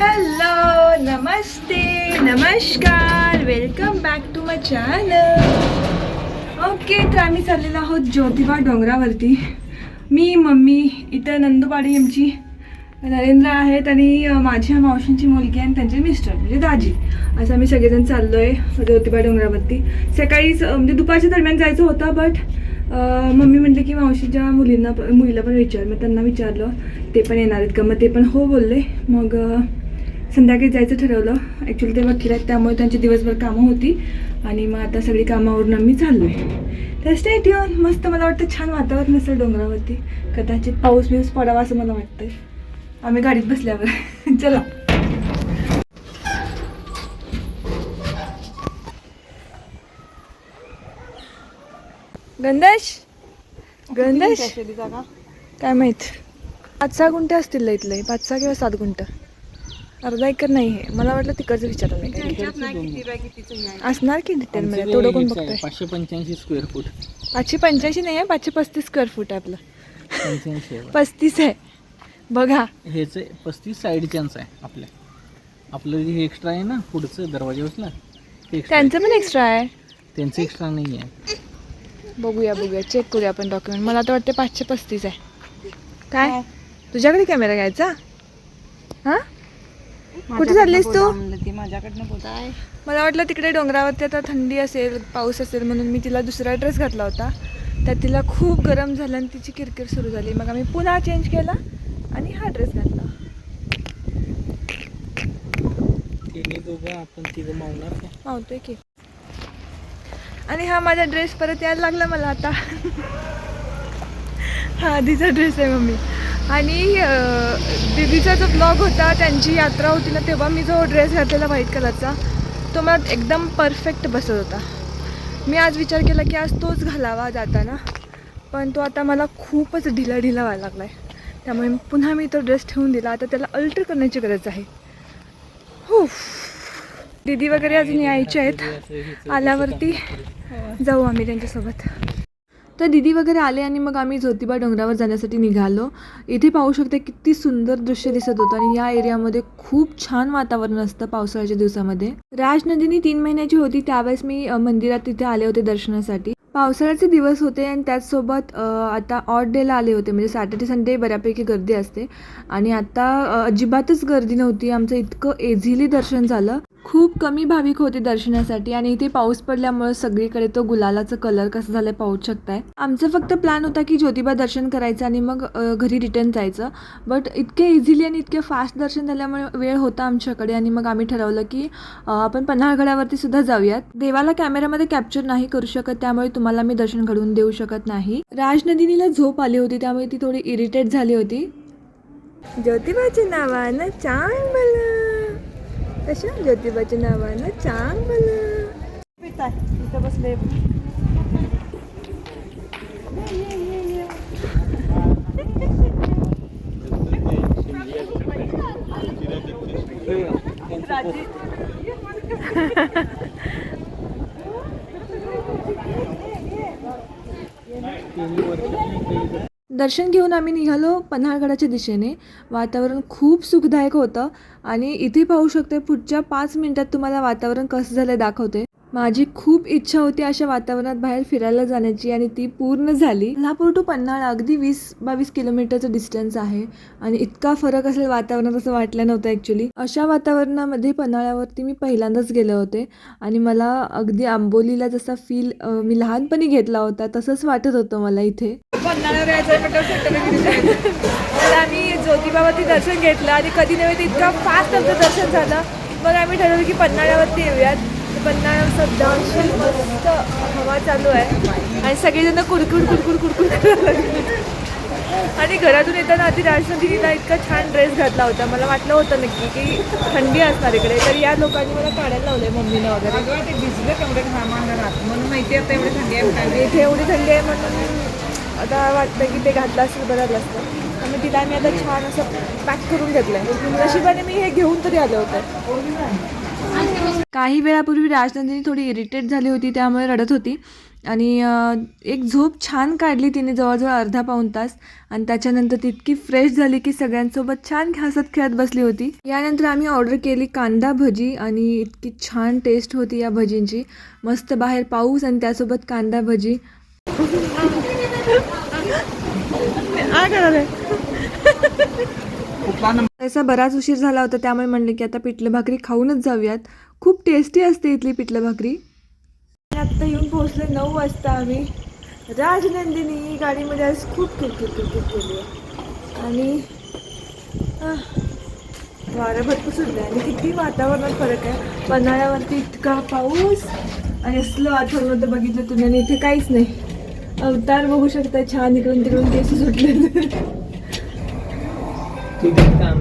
Hello नमस्ते नमस्कार welcome back to my channel okay तर आम्ही चाललेलो आहोत ज्योतिबा डोंगरावरती. मी मम्मी इथं नंदुबाडी आमची नरेंद्र आहेत आणि माझ्या मावशींची मुलगी आणि त्यांचे मिस्टर म्हणजे दाजी. असं आम्ही सगळेजण चाललो आहे ज्योतिबा डोंगरावरती. सकाळीच म्हणजे दुपारच्या दरम्यान जायचं होतं बट मम्मी म्हटले की मावशीच्या मुलींना मुलीला पण विचार मग त्यांना विचारलं ते पण येणार आहेत का? मग ते पण हो बोलले. मग संध्याकाळी जायचं ठरवलं. ॲक्च्युली ते वकील आहेत त्यामुळे त्यांची दिवसभर कामं होती. आणि मग आता सगळी कामावरून आम्ही चाललो आहे तर स्टेट येऊन मस्त मला वाटतं छान वातावरण असेल डोंगरावरती. कदाचित पाऊस बिऊस पडावा असं मला वाटतंय. आम्ही गाडीत बसल्यावर. चला. गंधेश गंधेश काय माहीत? पाच सहा गुंठे असतील इथले पाच सहा किंवा सात गुंठ. अर्धा एकर नाही आहे. मला वाटलं तिकडचं काय असणार की डिटेल मध्ये तेवढं कोण बघतोय? पाचशे पंच्याऐंशी स्क्वेअर फूट पाचशे पंच्याऐंशी नाही आहे पाचशे पस्तीस स्क्वेअर फूट आहे आपलं. पंच्याऐंशी आहे. पस्तीस आहे. बघा. हेच पस्तीस साईडच्याच आहे आपल्या. आपलं जे एक्स्ट्रा आहे ना पुढचं दरवाजा बसला ते extra आहे. त्यांचं पण एक्स्ट्रा आहे. त्यांचं एक्स्ट्रा नाही आहे. बघूया बघूया. चेक करूया आपण डॉक्युमेंट मला तर वाटते पाचशे पस्तीस आहे. काय? तुझ्याकडे कॅमेरा घ्यायचा? हा? कुठे चाललीस तू? मला वाटलं तिकडे डोंगरावरती आता थंडी असेल पाऊस असेल म्हणून मी तिला दुसरा ड्रेस घातला होता. त्यात तिला खूप गरम झालं आणि तिची किरकिर सुरू झाली. मग आम्ही पुन्हा चेंज केला आणि हा ड्रेस घातला. मावतोय की. आणि हा माझा ड्रेस परत यायला लागला मला आता. हा आधीचा ड्रेस आहे मम्मी. आणि दीदीचा जो ब्लॉग होता त्यांची यात्रा होती ना तेव्हा मी जो ड्रेस घातलेला व्हाईट कलरचा तो मला एकदम परफेक्ट बसत होता. मी आज विचार केला की आज तोच घालावा जाताना पण तो आता मला खूपच ढिला ढिला व्हायला लागला आहे त्यामुळे पुन्हा मी तो ड्रेस ठेवून दिला. आता त्याला अल्टर करण्याची गरज आहे. हो दीदी वगैरे अजून यायचे आहेत. आल्यावरती जाऊ आम्ही त्यांच्यासोबत. तर दिदी वगैरे आले आणि मग आम्ही ज्योतिबा डोंगरावर जाण्यासाठी निघालो. इथे पाहू शकते किती सुंदर दृश्य दिसत होतं आणि या एरियामध्ये खूप छान वातावरण असतं पावसाळ्याच्या दिवसामध्ये. राजनंदिनी तीन महिन्याची होती त्यावेळेस मी मंदिरात तिथे आले होते दर्शनासाठी. पावसाळ्याचे दिवस होते आणि त्याचसोबत आता ऑड डेला आले होते म्हणजे सॅटर्डे संडे बऱ्यापैकी गर्दी असते. आणि आता अजिबातच गर्दी नव्हती आमचं इतकं एझिली दर्शन झालं. खूप कमी भाविक होते दर्शनासाठी आणि इथे पाऊस पडल्यामुळे सगळीकडे तो गुलालाचा कलर कसं झालाय पाहू शकताय. आमचा फक्त प्लॅन होता की ज्योतिबा दर्शन करायचं आणि मग घरी रिटर्न जायचं. बट इतके इझिली आणि इतके फास्ट दर्शन झाल्यामुळे वेळ होता आमच्याकडे आणि मग आम्ही ठरवलं की आपण पन्हाळगडावरती सुद्धा जाऊयात. देवाला कॅमेऱ्यामध्ये कॅप्चर नाही करू शकत त्यामुळे तुम्हाला मी दर्शन घडवून देऊ शकत नाही. राजनदिनीला झोप आली होती त्यामुळे ती थोडी इरिटेट झाली होती. ज्योतिबाच्या नावानं चांग मला कशा ज्योतिबाच्या नावानं चांग मला इथं बसले दर्शन घेऊन आम्ही निघालो पन्हाळगडाच्या दिशेने. वातावरण खूप सुखदायक होतं. आणि इथे पाहू शकते पुढच्या पाच मिनटात तुम्हाला वातावरण कसं झालं दाखवते. माझी खूप इच्छा होती अशा वातावरणात बाहेर फिरायला जाण्याची आणि ती पूर्ण झाली. लापूर टू पन्हाळा अगदी वीस बावीस किलोमीटरचं डिस्टन्स आहे आणि इतका फरक असेल वातावरणात असं वाटलं नव्हतं ॲक्च्युली अशा वातावरणामध्ये पन्हाळ्यावरती मी पहिल्यांदाच गेले होते आणि मला अगदी आंबोलीला जसा फील मी लहानपणी घेतला होता तसंच वाटत होतं मला इथे. पन्हाळ्यावर यायचं आम्ही ज्योतिबावरती दर्शन घेतलं आणि कधी नव्हे इतकं फास्ट आमचं दर्शन झालं. मग आम्ही ठरवलं की पन्हाळ्यावरती येऊयात. अशी मस्त हवा चालू आहे. आणि सगळेजण कुडकुड करायला लागले. आणि घरातून येताना आधी राजनंदिनीला इतका छान ड्रेस घातला होता. मला वाटलं होतं नक्की की थंडी असणार इकडे. तर या लोकांनी मला काढायला लावलंय मम्मीनं वगैरे. ते भिजलं तेवढे म्हणून माहिती आता एवढी थंडी आहे इथे एवढी थंडी आहे म्हणून आता वाटतं की ते घातलं असेल बरं झालं असतं. आणि तिला मी आता छान असं पॅक करून घेतलंय. नशिबाने मी हे घेऊन तरी आले होते. काही वेळापूर्वी राजनंदिनी थोडी इरिटेट झाली होती त्यामुळे रडत होती. आणि एक झोप छान काढली तिने जवळजवळ अर्धा पाऊण तास. आणि त्याच्यानंतर ती इतकी फ्रेश झाली की सगळ्यांसोबत छान हसत खेळत बसली होती. यानंतर आम्ही ऑर्डर केली कांदा भजी आणि इतकी छान टेस्ट होती या भजींची. मस्त बाहेर पाऊस आणि त्यासोबत कांदा भजी. त्याचा बराच उशीर झाला होता त्यामुळे म्हणले की आता पिठलं भाकरी खाऊनच जाऊयात. खूप टेस्टी असते इथली पिठलं भाकरी. आत्ता येऊन पोहोचले नऊ वाजता आम्ही. राजनंदिनी गाडीमध्ये आज खूप किरकिर किरकिर केली आहे. आणि वारं भरपूर सुटलं आणि किती वातावरणात फरक आहे. पन्हाळ्यावरती इतका पाऊस आणि असलं आठवण बघितलं तुम्ही. आणि इथे काहीच नाही. अवतार बघू शकता छान इकडून तिकडून केस सुटले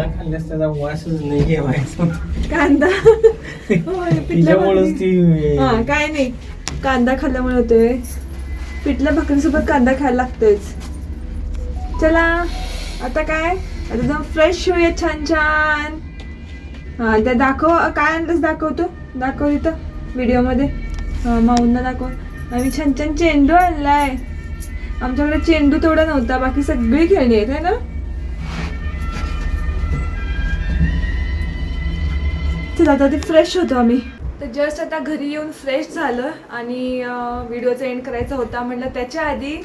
कांदा खाल्ल्यास त्याचा वासच नाही घ्यावायचा कांदा? होय, पिठलं तिच्यामुळेच भाकरी. ती हा काय नाही. कांदा खाल्ल्यामुळे होतोय. पिठल्या भाकरीसोबत कांदा खायला लागतोयच. चला आता काय? आता एकदम फ्रेश होऊया छान छान. हा त्या दाखव काय आणलंस दाखवतो दाखव इथं व्हिडिओमध्ये. हा माऊंना दाखव. आम्ही छान छान चेंडू आणलाय. आमच्याकडे चेंडू तेवढा नव्हता बाकी सगळी खेळणी आहेत है ना? चला आता फ्रेश होतो आम्ही. तर जस्ट आता घरी येऊन फ्रेश झालं आणि व्हिडिओचा एंड करायचा होता. म्हटलं त्याच्या आधी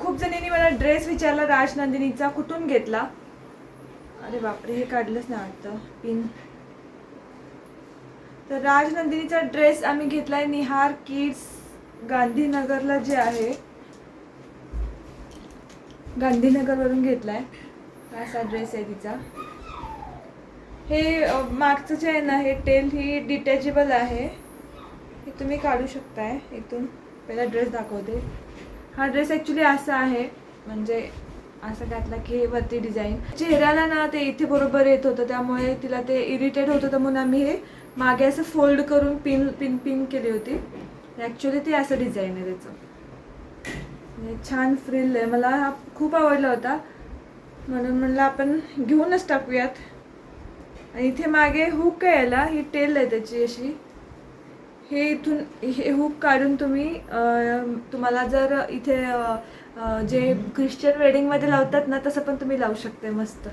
खूप जणींनी मला ड्रेस विचारला राजनंदिनीचा कुठून घेतला. अरे बापरे हे काढलंच नाही वाटतं. पिन. तर राजनंदिनीचा ड्रेस आम्ही घेतलाय निहार किड्स गांधीनगरला जे आहे. गांधीनगरवरून घेतलाय. असा ड्रेस आहे तिचा. हे मागचं जे आहे ना हे टेल ही डिटॅचेबल आहे. हे तुम्ही काढू शकताय इथून. पहिला ड्रेस दाखवते. हा ड्रेस ॲक्च्युली असा आहे म्हणजे असं घातला की हे वरती डिझाईन चेहऱ्याला ना ते इथे बरोबर येत होतं त्यामुळे तिला ते इरिटेट होत होतं म्हणून आम्ही हे मागे असं फोल्ड करून पिन पिन पिन केली होती. ॲक्च्युली ते असं डिझाईन आहे त्याचं. छान फ्रिल आहे. मला हा खूप आवडला होता. म्हणून म्हणलं आपण घेऊनच टाकूयात. आणि इथे मागे हुक आहे याला ही टेल आहे त्याची अशी. हे इथून हे हुक काढून तुम्ही तुम्हाला जर इथे जे ख्रिश्चन वेडिंगमध्ये लावतात ना तसं पण तुम्ही लावू शकते मस्त.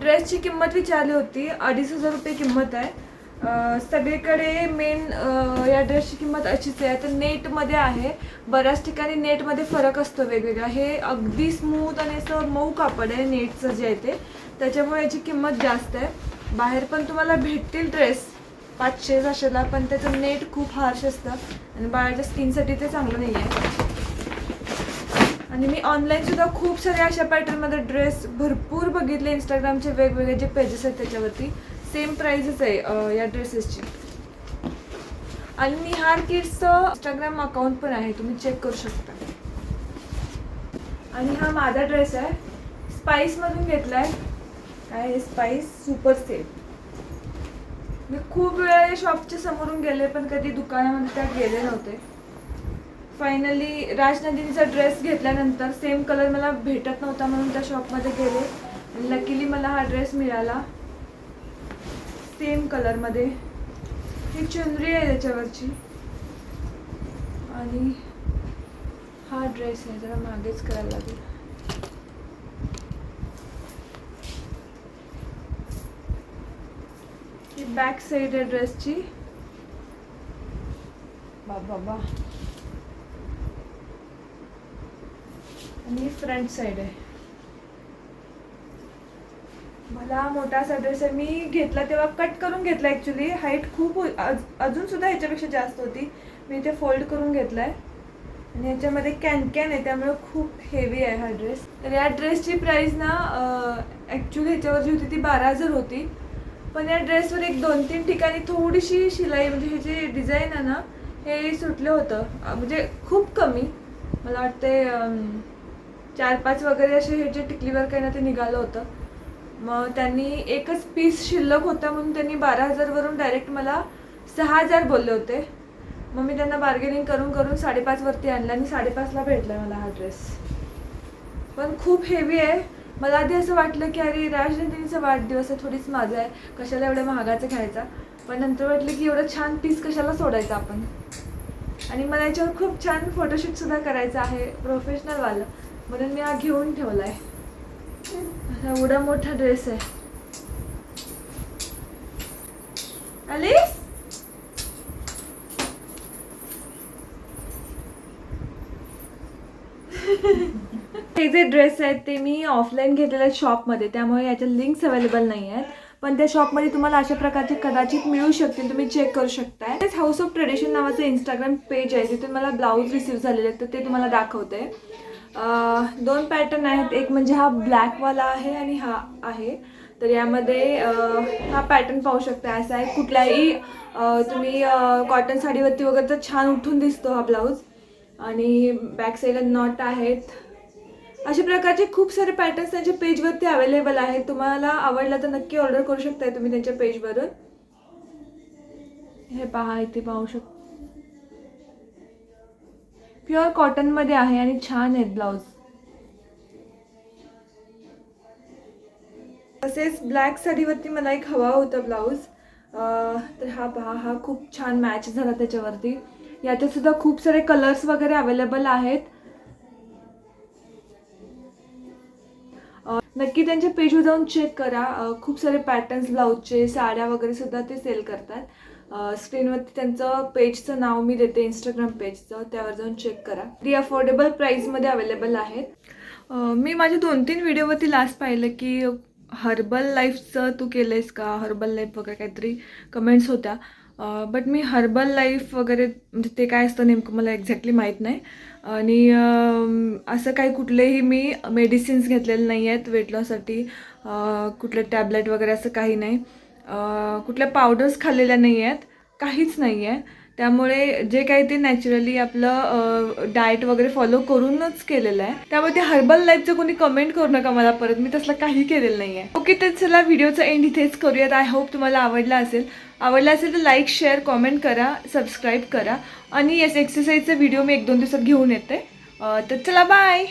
ड्रेसची किंमत विचारली होती अडीच हजार रुपये किंमत आहे. सगळीकडे मेन या ड्रेसची किंमत अशीच आहे. तर नेटमध्ये आहे. बऱ्याच ठिकाणी नेटमध्ये फरक असतो वेगवेगळा. हे अगदी स्मूथ आणि असं मऊ कापड आहे नेटचं जे आहे ते. त्याच्यामुळे याची किंमत जास्त आहे. बाहेर पण तुम्हाला भेटतील ड्रेस पाचशे सहाशेला पण त्याचं नेट खूप हार्श असतं. आणि बाळाच्या स्किनसाठी ते चांगलं नाही आहे आणि मी ऑनलाईनसुद्धा खूप सारे अशा पॅटर्नमध्ये ड्रेस भरपूर बघितले. इंस्टाग्रामचे वेगवेगळे जे पेजेस आहेत त्याच्यावरती. सेम प्राईजच आहे या ड्रेसेसची आणि निहार किड्सचं इंस्टाग्राम अकाउंट पण आहे तुम्ही चेक करू शकता. आणि हा माझा ड्रेस आहे. स्पाईसमधून घेतला आहे काय स्पाईस सुपर सेल मी खूप वेळा या शॉपच्या समोरून गेले पण कधी दुकानामध्ये त्यात गेले नव्हते. फायनली राजनंदिनीचा ड्रेस घेतल्यानंतर सेम कलर मला भेटत नव्हता म्हणून त्या शॉपमध्ये गेले. आणि लकीली मला हा ड्रेस मिळाला. सेम कलरमध्ये ही चुनरी आहे त्याच्यावरची. आणि हा ड्रेस आहे जरा मागेच करायला लागेल. ही बॅक साईड आहे ड्रेसची बाबा आणि फ्रंट साईड आहे. मला मोठा असा ड्रेस आहे मी घेतला तेव्हा कट करून घेतला ॲक्च्युली हाईट खूप हो- अजून सुद्धा ह्याच्यापेक्षा जास्त होती. मी ते फोल्ड करून घेतलाय. आणि ह्याच्यामध्ये कॅन कॅन आहे त्यामुळे खूप हेवी आहे हा ड्रेस तर या ड्रेसची प्राईस ना ॲक्च्युली ह्याच्यावर जी होती ती बारा हजार होती. पण या ड्रेसवर एक दोन तीन ठिकाणी थोडीशी शिलाई म्हणजे हे जे डिझाईन आहे ना हे सुटलं होतं. म्हणजे खूप कमी. मला वाटते चार पाच वगैरे असे हे जे टिकलीवर काही ना ते निघालं होतं. मग त्यांनी एकच पीस शिल्लक होता म्हणून त्यांनी बारा हजारवरून डायरेक्ट मला सहा हजार बोलले होते. मग मी त्यांना बार्गेनिंग करून करून साडेपाचवरती आणलं आणि साडेपाचला भेटला मला हा ड्रेस पण खूप हेवी आहे. मला आधी असं वाटलं की अरे राजनंदिनीचा वाढदिवस आहे थोडीच माझा आहे. कशाला एवढ्या महागाचं घ्यायचा? पण नंतर वाटलं की एवढं छान पीस कशाला सोडायचं आपण? आणि मला याच्यावर खूप छान फोटोशूट सुद्धा करायचं आहे प्रोफेशनलवालं म्हणून मी हा घेऊन ठेवला आहे एवढा मोठा ड्रेस आहे. आलीस हे जे ड्रेस आहेत ते मी ऑफलाईन घेतलेले आहेत शॉपमध्ये त्यामुळे याच्या लिंक्स अवेलेबल नाही आहेत. पण त्या शॉपमध्ये तुम्हाला अशा प्रकारचे कदाचित मिळू शकतील तुम्ही चेक करू शकताय. तेच हाऊस ऑफ ट्रेडिशन नावाचं इंस्टाग्राम पेज आहे तिथून मला ब्लाऊज रिसीव्ह झालेले आहेत तर ते तुम्हाला दाखवते. दोन पॅटर्न आहेत. एक म्हणजे हा ब्लॅकवाला आहे आणि हा आहे. तर यामध्ये हा पॅटर्न पाहू शकता. असा आहे कुठल्याही तुम्ही कॉटन साडीवरती वगैरे तर छान उठून दिसतो हा ब्लाऊज आणि बॅक साईडला नॉट आहेत. अशा प्रकारचे खूप सारे पॅटर्न्स त्यांच्या पेजवरती अवेलेबल आहेत. तुम्हाला आवडलं तर नक्की ऑर्डर करू शकताय तुम्ही त्यांच्या पेजवरून हे पहा इथे पाहू शकता. प्युअर कॉटनमध्ये आहे आणि छान आहेत ब्लाऊज तसेच ब्लॅक साडीवरती मला एक हवा होता ब्लाऊज तर हा पहा हा खूप छान मॅच झाला त्याच्यावरती. याच्यात सुद्धा खूप सारे कलर्स वगैरे अवेलेबल आहेत. नक्की त्यांच्या पेजवर जाऊन चेक करा. खूप सारे पॅटर्न्स ब्लाऊजचे साड्या वगैरे सुद्धा ते सेल करतात. स्क्रीनवरती त्यांचं पेजचं नाव मी देते इंस्टाग्राम पेजचं त्यावर जाऊन चेक करा. ती अफोर्डेबल प्राईजमध्ये अवेलेबल आहेत. मी माझ्या दोन तीन व्हिडिओवरती लास्ट पाहिलं की हर्बल लाईफचं तू केलं आहेस का? हर्बल लाईफ वगैरे काहीतरी कमेंट्स होत्या. बट मी हर्बल लाईफ वगैरे म्हणजे ते काय असतं नेमकं मला एक्झॅक्टली माहीत नाही. आणि असं काही कुठलेही मी मेडिसिन्स घेतलेले नाही आहेत वेट लॉससाठी कुठले टॅबलेट वगैरे असं काही नाही. कुठल्या पावडर्स खाल्लेल्या नाही आहेत काहीच नाही आहे त्यामुळे जे काही ते नॅचरली आपलं डाएट वगैरे फॉलो करूनच केलेलं आहे. त्यामुळे ते हर्बल लाईफचं कोणी कमेंट करू नका मला परत मी तसलं काही केलेलं नाही आहे ओके तर चला व्हिडिओचा एंड इथेच करूयात. आय होप तुम्हाला आवडला असेल. आवडला असेल तर लाईक शेअर कॉमेंट करा सबस्क्राईब करा. आणि येस एक्सरसाइजचा व्हिडिओ मी एक दोन दिवसात घेऊन येते. तर चला बाय